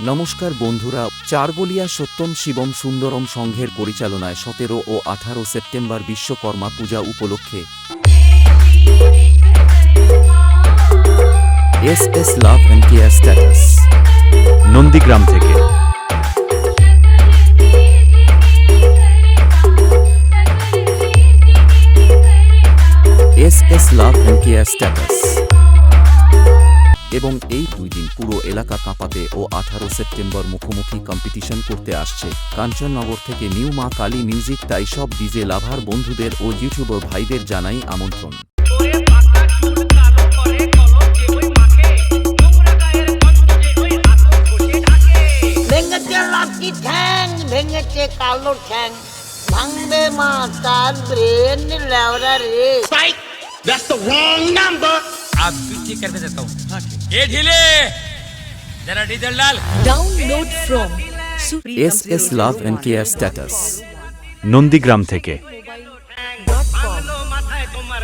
নমস্কার বন্ধুরা চারবলিয়া সত্যম শিবম সুন্দরম সংঘের পরিচালনায় সতেরো ও আঠারো সেপ্টেম্বর বিশ্বকর্মা পূজা উপলক্ষে S S love and care status Nandigram থেকে। S S love and care status এবং এই দুই দিন পুরো এলাকা কাঁপাতে ও আঠারো সেপ্টেম্বর মুখোমুখি কম্পিটিশন করতে আসছে। কাঞ্চননগর থেকে নিউ মা কালী মিউজিক তাই সব ডিজে লাভার বন্ধুদের ও ইউটিউবার ভাইদের জানাই আমন্ত্রণ। ভেঙেছে কালো ঠ্যাং ভাঙবে মা তার ব্রেন লেওরা রে। आप ठीक करके देता हूँ ये ढीले। जरा डीजल डाल। Download from S S love and care status Nandigram থেকে। ভালো মাথায় তোমার